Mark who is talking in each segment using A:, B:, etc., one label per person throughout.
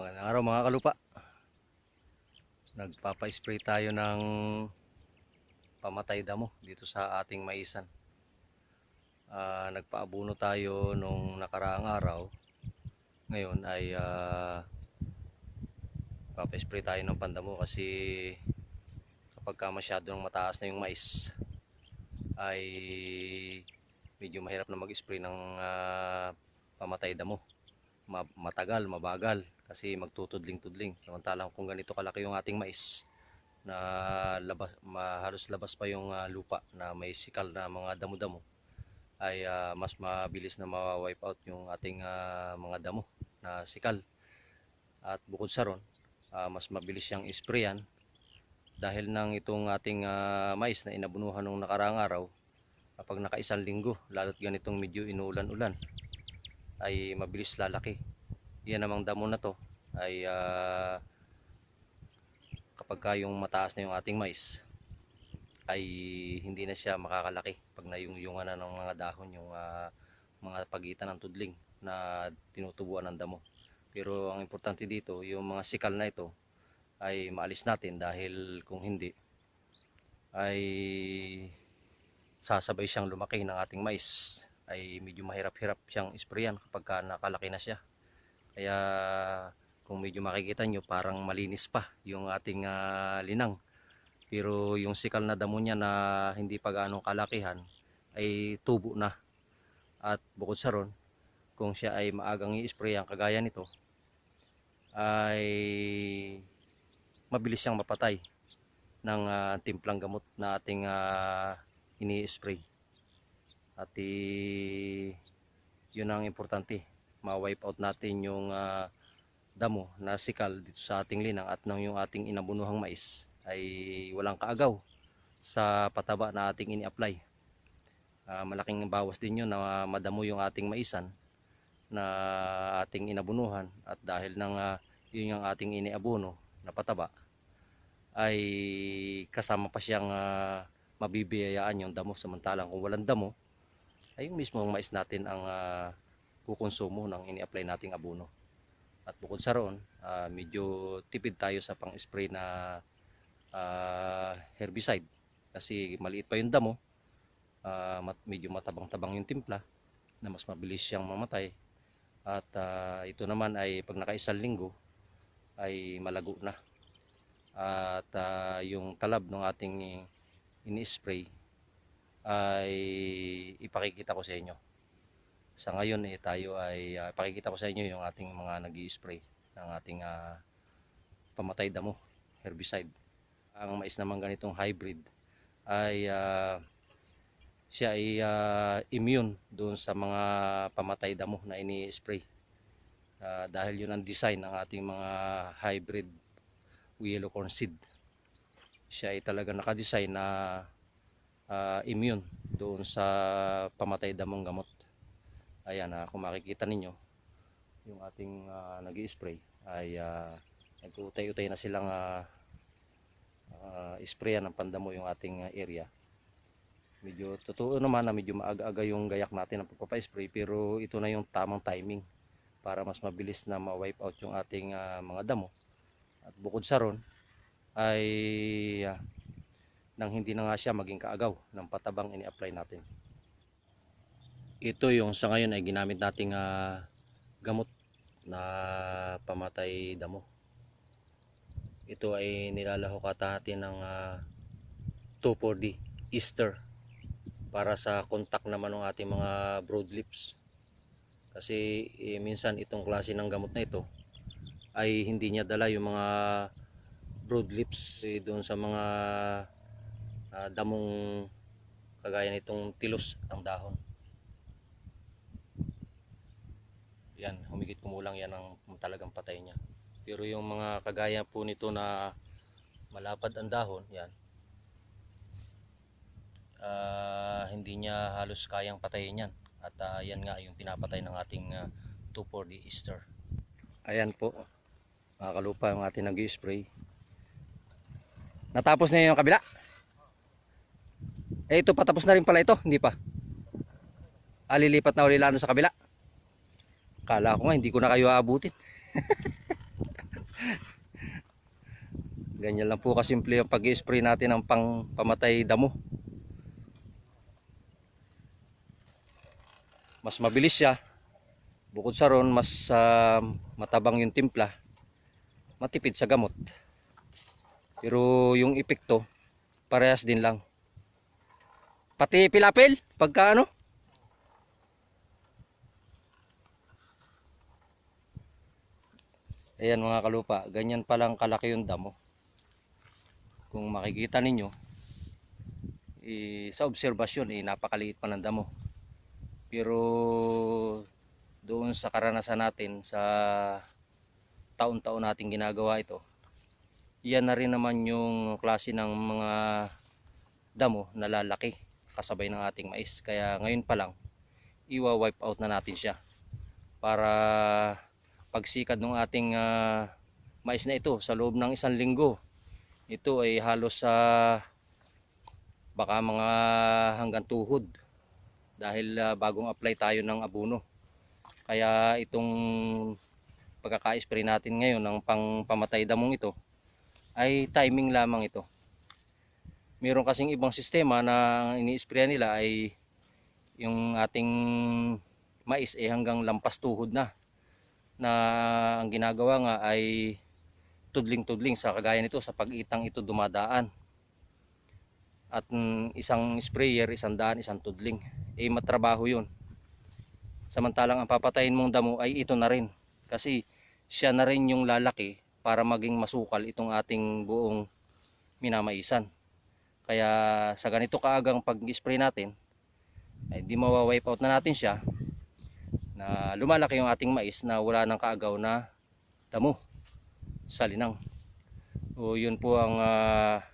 A: Magandang araw mga kalupa. Nagpapa-spray tayo ng pamatay damo dito sa ating maisan. Ah, nagpaabuno tayo nung nakaraang araw. Ngayon ay ah, papa-spray tayo ng pandamo kasi kapag ka masyadong mataas na yung mais ay medyo mahirap na mag-spray ng ah, pamatay damo ma- matagal, mabagal kasi magtutudling-tudling. Samantalang kung ganito kalaki yung ating mais na labas, halos labas pa yung ah, lupa na may sikal na mga damo-damo ay ah, mas mabilis na ma-wipe out yung ating ah, mga damo na sikal. At bukod sa ron, ah, mas mabilis siyang isprayan dahil nang itong ating ah, mais na inabunuhan nung nakaraang araw kapag nakaisang linggo, lalo't ganitong medyo inuulan-ulan ay mabilis lalaki. Yan namang damo na to ay ah, kapag ka yung mataas na yung ating mais ay hindi na siya makakalaki pag nayungyungan na ng mga dahon yung ah, mga pagitan ng tudling na tinutubuan ng damo. Pero ang importante dito, yung mga sikal na ito ay maalis natin dahil kung hindi ay sasabay siyang lumaki ng ating mais ay medyo mahirap-hirap siyang isprayan kapag ka nakalaki na siya. Kaya kung medyo makikita nyo parang malinis pa yung ating ah, linang. Pero yung sikal na damo niya na hindi pa gaano kalakihan ay tubo na. At bukod sa ron, kung siya ay maagang i-sprayan kagaya nito, ay mabilis siyang mapatay ng ah, timplang gamot na ating ah, ini-spray. At i- yun ang importante. Ma-wipe out natin yung ah, damo na sikal dito sa ating linang at nang yung ating inabunuhang mais ay walang kaagaw sa pataba na ating ini-apply. Ah, malaking bawas din yun na madamo yung ating maisan na ating inabunuhan at dahil nang ah, yun yung ating iniabuno na pataba ay kasama pa siyang ah, mabibiyayaan yung damo samantalang kung walang damo ay yung mismong mais natin ang uh, kukonsumo ng ini-apply nating abono. At bukod sa roon, ah, medyo tipid tayo sa pang-spray na ah, herbicide kasi maliit pa yung damo, mat- medyo matabang-tabang yung timpla na mas mabilis siyang mamatay. At ah, ito naman ay pag nakaisang linggo ay malago na. At ah, yung talab ng ating ini-spray ay ipakikita ko sa inyo. Sa ngayon eh tayo ay uh, ipakikita ko sa inyo yung ating mga nag spray ng ating ah, pamatay damo, herbicide. Ang mais naman ganitong hybrid ay ah, siya ay ah, immune doon sa mga pamatay damo na ini-spray. Ah, dahil yun ang design ng ating mga hybrid yellow corn seed. Siya ay talaga nakadesign na ah, immune doon sa pamatay damong gamot. Ayan, ah, kung makikita ninyo, yung ating uh, nag spray ay uh, nagutay-utay na silang uh, sprayan ng pandamo yung ating ah, area. Medyo totoo naman na medyo maaga-aga yung gayak natin ng pagpapa-spray pero ito na yung tamang timing para mas mabilis na ma-wipe out yung ating ah, mga damo. At bukod sa ron ay ah, nang hindi na nga siya maging kaagaw ng patabang ini-apply natin. Ito yung sa ngayon ay ginamit nating ah, gamot na pamatay damo. Ito ay nilalahok ata natin ng ah, 2,4-D Easter para sa contact naman ng ating mga broadleaves. Kasi eh, minsan itong klase ng gamot na ito ay hindi niya dala yung mga broadleaves eh, doon sa mga ah, damong kagaya nitong tilos ang dahon. Yan, humigit kumulang yan ang talagang patay niya. Pero yung mga kagaya po nito na malapad ang dahon, yan. ah, hindi niya halos kayang patayin yan. At ah, yan nga yung pinapatay ng ating uh, 2,4-D Easter. Ayan po, mga kalupa yung ating nag-spray. Natapos na yung kabila? Eh ito patapos na rin pala ito, hindi pa. Alilipat na uli lalo sa kabila. Kala ko nga hindi ko na kayo aabutin. Ganyan lang po kasimple ang pag-spray natin ng pang pamatay damo. Mas mabilis siya. Bukod sa ron, mas ah, matabang yung timpla. Matipid sa gamot. Pero yung epekto, parehas din lang. Pati pilapil, pagka ano? Ayan mga kalupa, ganyan palang kalaki yung damo. Kung makikita ninyo, eh, sa obserbasyon, eh, napakaliit pa ng damo. Pero doon sa karanasan natin, sa taon-taon nating ginagawa ito, yan na rin naman yung klase ng mga damo na lalaki kasabay ng ating mais. Kaya ngayon pa lang, iwa-wipe out na natin siya para pagsikad ng ating ah, mais na ito sa loob ng isang linggo. Ito ay halos sa baka mga hanggang tuhod dahil ah, bagong apply tayo ng abono. Kaya itong pagkaka-spray natin ngayon ng pang pamatay damong ito ay timing lamang ito. Meron kasing ibang sistema na ini-spray nila ay yung ating mais ay hanggang lampas tuhod na na ang ginagawa nga ay tudling-tudling sa kagaya nito sa pag-itang ito dumadaan. At mm, isang sprayer, isang daan, isang tudling. Eh matrabaho yun. Samantalang ang papatayin mong damo ay ito na rin. Kasi siya na rin yung lalaki para maging masukal itong ating buong minamaisan. Kaya sa ganito kaagang pag-spray natin, ay di mawa-wipe out na natin siya na lumalaki yung ating mais na wala nang kaagaw na damo sa linang. O yun po ang ah,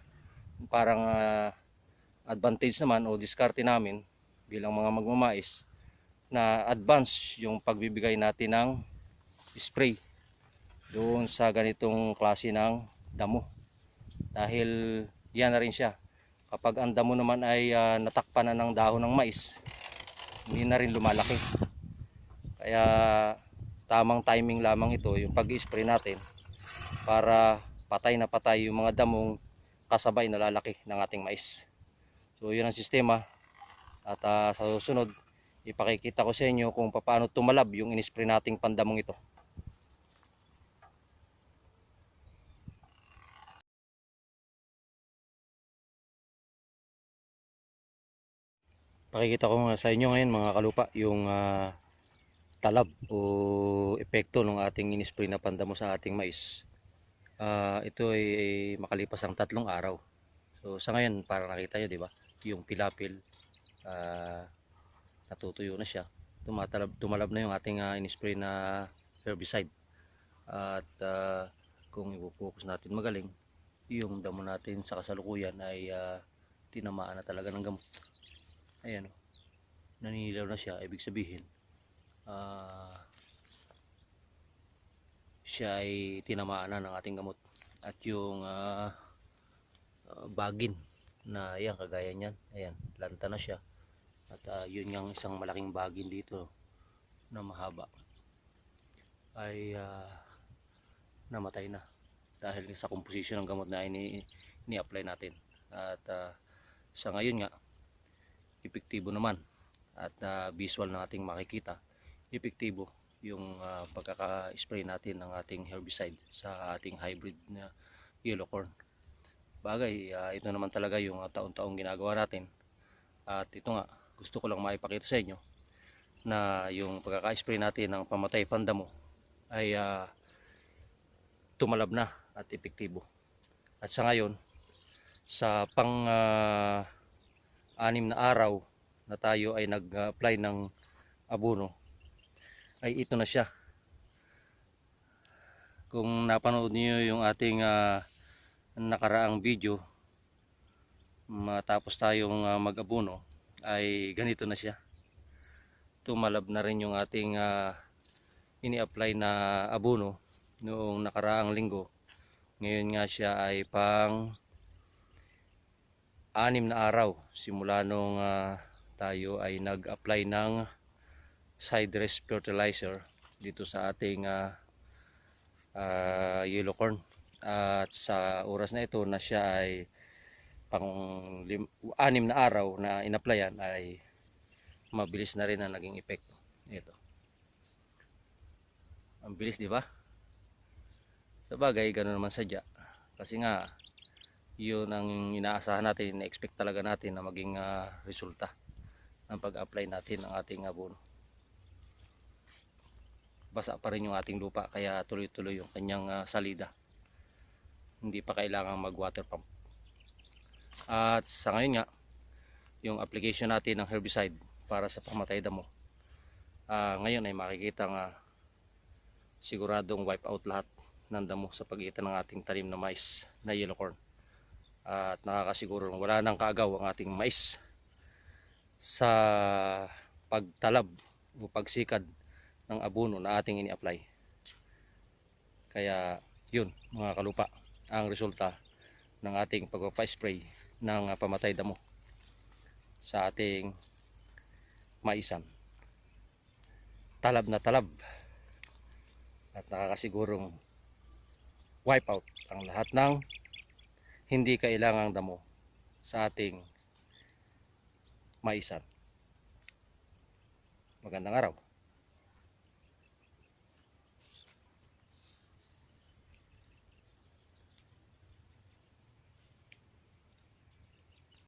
A: parang ah, advantage naman o diskarte namin bilang mga magmamais na advance yung pagbibigay natin ng spray doon sa ganitong klase ng damo. Dahil yan na rin siya. Kapag ang damo naman ay ah, natakpan na ng dahon ng mais, hindi na rin lumalaki. Kaya tamang timing lamang ito yung pag-spray natin para patay na patay yung mga damong kasabay na lalaki ng ating mais. So yun ang sistema at ah, sa susunod ipakikita ko sa inyo kung paano tumalab yung inispray nating pandamong ito. Pakikita ko muna sa inyo ngayon mga kalupa yung ah, talab o epekto ng ating inispray na pandamo sa ating mais. Ah, ito ay, ay makalipas ang tatlong araw. So sa ngayon para nakita nyo, di ba? Yung pilapil ah, natutuyo na siya. Tumatalab, tumalab na yung ating ah, inispray na herbicide. At ah, kung ipopokus natin magaling, yung damo natin sa kasalukuyan ay ah, tinamaan na talaga ng gamot. Ayan o. Naninilaw na siya. Ibig sabihin, ah, siya ay tinamaan na ng ating gamot at yung ah, bagin na yan kagaya niyan. Ayan lanta na siya. At ah, yun yung isang malaking bagin dito na mahaba. Ay ah, namatay na dahil sa composition ng gamot na ini ni-apply natin. At ah, sa ngayon nga epektibo naman at ah, visual na ating makikita epektibo yung ah, pagkaka-spray natin ng ating herbicide sa ating hybrid na yellow corn. Bagay, ah, ito naman talaga yung ah, taon-taong ginagawa natin. At ito nga, gusto ko lang maipakita sa inyo na yung pagkaka-spray natin ng pamatay pandamo ay ah, tumalab na at epektibo. At sa ngayon, sa pang ah, anim na araw na tayo ay nag-apply ng abono ay ito na siya. Kung napanood niyo yung ating ah, nakaraang video matapos tayong ah, mag-abono ay ganito na siya. Tumalab na rin yung ating ah, ini-apply na abono noong nakaraang linggo. Ngayon nga siya ay pang anim na araw simula nung ah, tayo ay nag-apply ng side dress fertilizer dito sa ating ah, ah, yellow corn. At sa oras na ito na siya ay pang lim, anim na araw na inaplayan ay mabilis na rin ang naging epekto. Ito. Ang bilis, di ba? Sa bagay, gano'n naman sadya. Kasi nga, yun ang inaasahan natin, na-expect talaga natin na maging ah, resulta ng pag-apply natin ng ating abono. Basa pa rin yung ating lupa, kaya tuloy-tuloy yung kanyang ah, salida. Hindi pa kailangan mag-water pump. At sa ngayon nga, yung application natin ng herbicide para sa pamatay damo. Ah, ngayon ay makikita nga siguradong wipe out lahat ng damo sa pagitan ng ating tanim na mais na yellow corn. At nakakasiguro wala nang kaagaw ang ating mais sa pagtalab o pagsikad ng abono na ating ini-apply. Kaya yun mga kalupa ang resulta ng ating pagpapa-spray ng ah, pamatay damo sa ating maisan. Talab na talab at nakakasigurong wipe out ang lahat ng hindi kailangang damo sa ating maisan. Magandang araw.